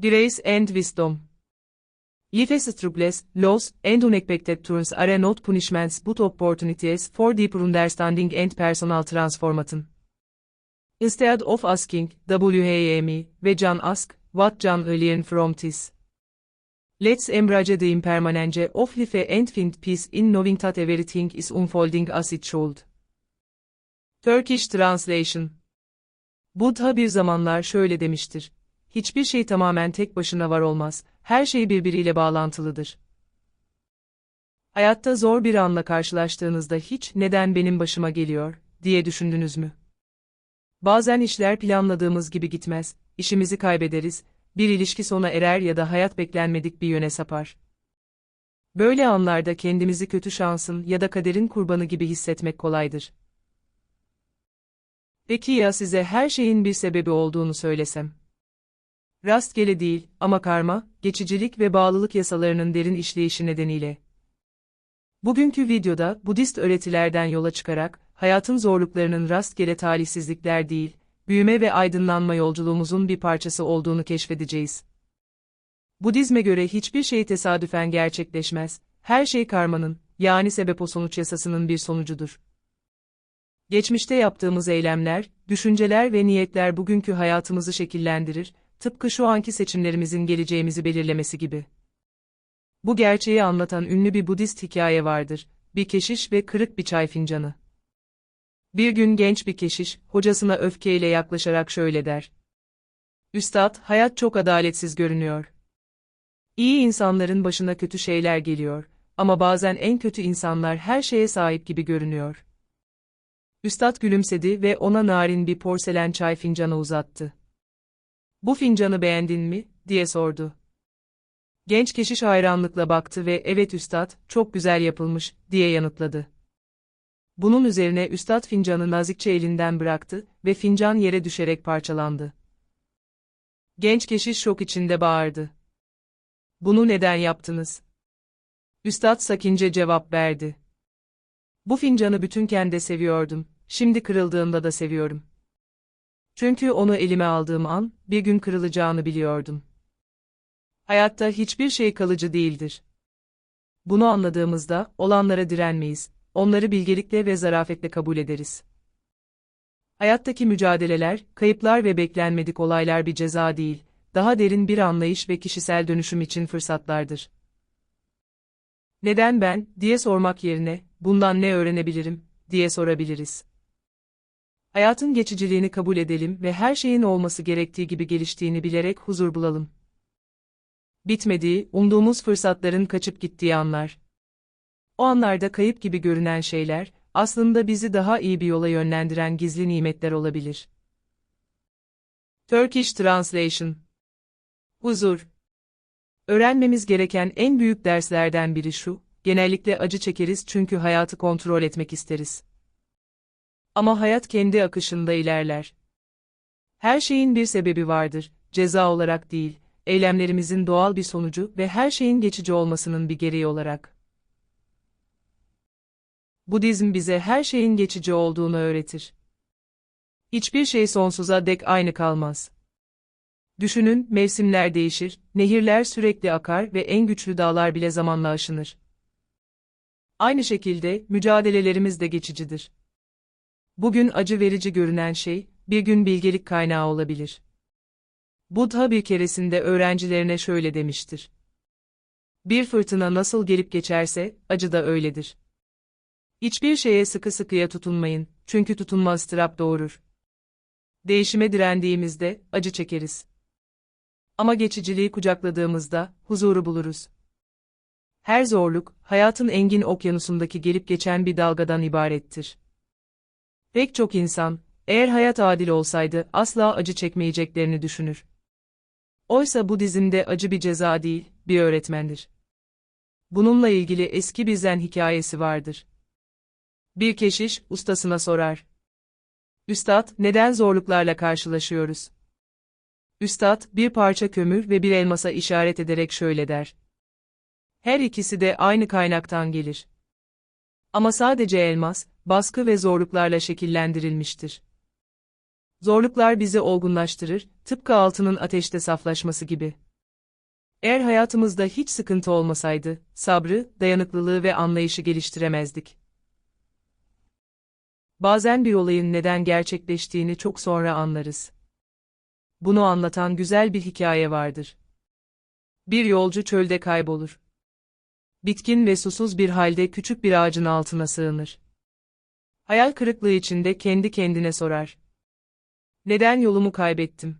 Grace and Wisdom. Life struggles, laws, and unexpected turns are not punishments but opportunities for deeper understanding and personal transformation. Instead of asking, W.H.M. ve John ask, what John learn from this? Let's embrace the impermanence of life and find peace in knowing that everything is unfolding as it should. Turkish Translation Buddha bir zamanlar şöyle demiştir. Hiçbir şey tamamen tek başına var olmaz, her şey birbiriyle bağlantılıdır. Hayatta zor bir anla karşılaştığınızda hiç neden benim başıma geliyor diye düşündünüz mü? Bazen işler planladığımız gibi gitmez, işimizi kaybederiz, bir ilişki sona erer ya da hayat beklenmedik bir yöne sapar. Böyle anlarda kendimizi kötü şansın ya da kaderin kurbanı gibi hissetmek kolaydır. Peki ya size her şeyin bir sebebi olduğunu söylesem? Rastgele değil ama karma, geçicilik ve bağlılık yasalarının derin işleyişi nedeniyle. Bugünkü videoda Budist öğretilerden yola çıkarak, hayatın zorluklarının rastgele talihsizlikler değil, büyüme ve aydınlanma yolculuğumuzun bir parçası olduğunu keşfedeceğiz. Budizme göre hiçbir şey tesadüfen gerçekleşmez, her şey karmanın, yani sebep o sonuç yasasının bir sonucudur. Geçmişte yaptığımız eylemler, düşünceler ve niyetler bugünkü hayatımızı şekillendirir, tıpkı şu anki seçimlerimizin geleceğimizi belirlemesi gibi. Bu gerçeği anlatan ünlü bir Budist hikaye vardır, bir keşiş ve kırık bir çay fincanı. Bir gün genç bir keşiş, hocasına öfkeyle yaklaşarak şöyle der. Üstad, hayat çok adaletsiz görünüyor. İyi insanların başına kötü şeyler geliyor, ama bazen en kötü insanlar her şeye sahip gibi görünüyor. Üstad gülümsedi ve ona narin bir porselen çay fincanı uzattı. Bu fincanı beğendin mi, diye sordu. Genç keşiş hayranlıkla baktı ve evet üstad, çok güzel yapılmış, diye yanıtladı. Bunun üzerine üstad fincanı nazikçe elinden bıraktı ve fincan yere düşerek parçalandı. Genç keşiş şok içinde bağırdı. Bunu neden yaptınız? Üstad sakince cevap verdi. Bu fincanı bütünken de seviyordum, şimdi kırıldığında da seviyorum. Çünkü onu elime aldığım an, bir gün kırılacağını biliyordum. Hayatta hiçbir şey kalıcı değildir. Bunu anladığımızda, olanlara direnmeyiz, onları bilgelikle ve zarafetle kabul ederiz. Hayattaki mücadeleler, kayıplar ve beklenmedik olaylar bir ceza değil, daha derin bir anlayış ve kişisel dönüşüm için fırsatlardır. Neden ben, diye sormak yerine, bundan ne öğrenebilirim, diye sorabiliriz. Hayatın geçiciliğini kabul edelim ve her şeyin olması gerektiği gibi geliştiğini bilerek huzur bulalım. Bitmediği, umduğumuz fırsatların kaçıp gittiği anlar. O anlarda kayıp gibi görünen şeyler, aslında bizi daha iyi bir yola yönlendiren gizli nimetler olabilir. Turkish Translation Huzur Öğrenmemiz gereken en büyük derslerden biri şu, genellikle acı çekeriz çünkü hayatı kontrol etmek isteriz. Ama hayat kendi akışında ilerler. Her şeyin bir sebebi vardır, ceza olarak değil, eylemlerimizin doğal bir sonucu ve her şeyin geçici olmasının bir gereği olarak. Budizm bize her şeyin geçici olduğunu öğretir. Hiçbir şey sonsuza dek aynı kalmaz. Düşünün, mevsimler değişir, nehirler sürekli akar ve en güçlü dağlar bile zamanla aşınır. Aynı şekilde, mücadelelerimiz de geçicidir. Bugün acı verici görünen şey, bir gün bilgelik kaynağı olabilir. Buddha bir keresinde öğrencilerine şöyle demiştir. Bir fırtına nasıl gelip geçerse, acı da öyledir. Hiçbir şeye sıkı sıkıya tutunmayın, çünkü tutunma ıstırap doğurur. Değişime direndiğimizde, acı çekeriz. Ama geçiciliği kucakladığımızda, huzuru buluruz. Her zorluk, hayatın engin okyanusundaki gelip geçen bir dalgadan ibarettir. Pek çok insan, eğer hayat adil olsaydı asla acı çekmeyeceklerini düşünür. Oysa bu dizimde acı bir ceza değil, bir öğretmendir. Bununla ilgili eski bir zen hikayesi vardır. Bir keşiş, ustasına sorar. Üstad, neden zorluklarla karşılaşıyoruz? Üstad, bir parça kömür ve bir elmasa işaret ederek şöyle der. Her ikisi de aynı kaynaktan gelir. Ama sadece elmas, baskı ve zorluklarla şekillendirilmiştir. Zorluklar bizi olgunlaştırır, tıpkı altının ateşte saflaşması gibi. Eğer hayatımızda hiç sıkıntı olmasaydı, sabrı, dayanıklılığı ve anlayışı geliştiremezdik. Bazen bir olayın neden gerçekleştiğini çok sonra anlarız. Bunu anlatan güzel bir hikaye vardır. Bir yolcu çölde kaybolur. Bitkin ve susuz bir halde küçük bir ağacın altına sığınır. Hayal kırıklığı içinde kendi kendine sorar. Neden yolumu kaybettim?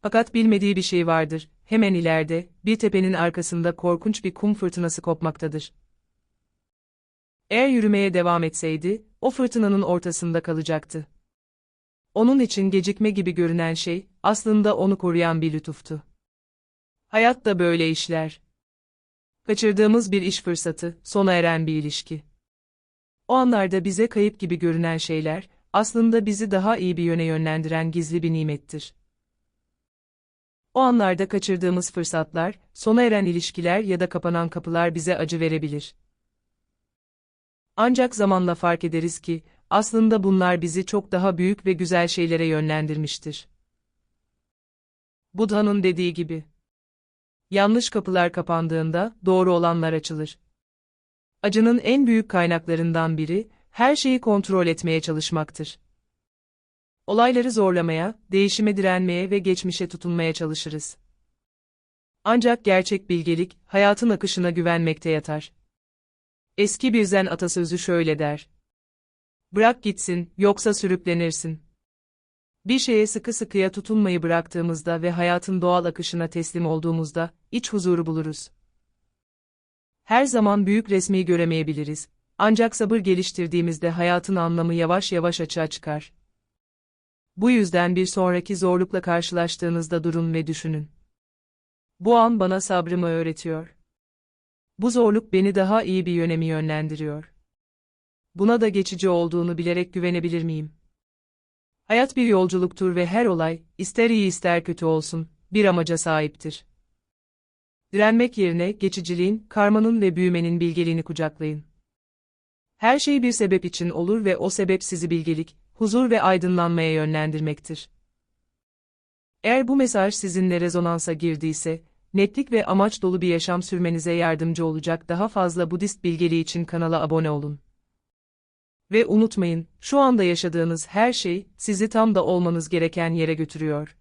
Fakat bilmediği bir şey vardır. Hemen ileride, bir tepenin arkasında korkunç bir kum fırtınası kopmaktadır. Eğer yürümeye devam etseydi, o fırtınanın ortasında kalacaktı. Onun için gecikme gibi görünen şey, aslında onu koruyan bir lütuftu. Hayat da böyle işler. Kaçırdığımız bir iş fırsatı, sona eren bir ilişki. O anlarda bize kayıp gibi görünen şeyler, aslında bizi daha iyi bir yöne yönlendiren gizli bir nimettir. O anlarda kaçırdığımız fırsatlar, sona eren ilişkiler ya da kapanan kapılar bize acı verebilir. Ancak zamanla fark ederiz ki, aslında bunlar bizi çok daha büyük ve güzel şeylere yönlendirmiştir. Budha'nın dediği gibi. Yanlış kapılar kapandığında, doğru olanlar açılır. Acının en büyük kaynaklarından biri, her şeyi kontrol etmeye çalışmaktır. Olayları zorlamaya, değişime direnmeye ve geçmişe tutunmaya çalışırız. Ancak gerçek bilgelik, hayatın akışına güvenmekte yatar. Eski bir zen atasözü şöyle der. Bırak gitsin, yoksa sürüklenirsin. Bir şeye sıkı sıkıya tutunmayı bıraktığımızda ve hayatın doğal akışına teslim olduğumuzda, iç huzuru buluruz. Her zaman büyük resmi göremeyebiliriz. Ancak sabır geliştirdiğimizde hayatın anlamı yavaş yavaş açığa çıkar. Bu yüzden bir sonraki zorlukla karşılaştığınızda durun ve düşünün. Bu an bana sabrımı öğretiyor. Bu zorluk beni daha iyi bir yöne mi yönlendiriyor? Buna da geçici olduğunu bilerek güvenebilir miyim? Hayat bir yolculuktur ve her olay, ister iyi ister kötü olsun, bir amaca sahiptir. Direnmek yerine geçiciliğin, karmanın ve büyümenin bilgeliğini kucaklayın. Her şey bir sebep için olur ve o sebep sizi bilgelik, huzur ve aydınlanmaya yönlendirmektir. Eğer bu mesaj sizinle rezonansa girdiyse, netlik ve amaç dolu bir yaşam sürmenize yardımcı olacak daha fazla Budist bilgeliği için kanala abone olun. Ve unutmayın, şu anda yaşadığınız her şey, sizi tam da olmanız gereken yere götürüyor.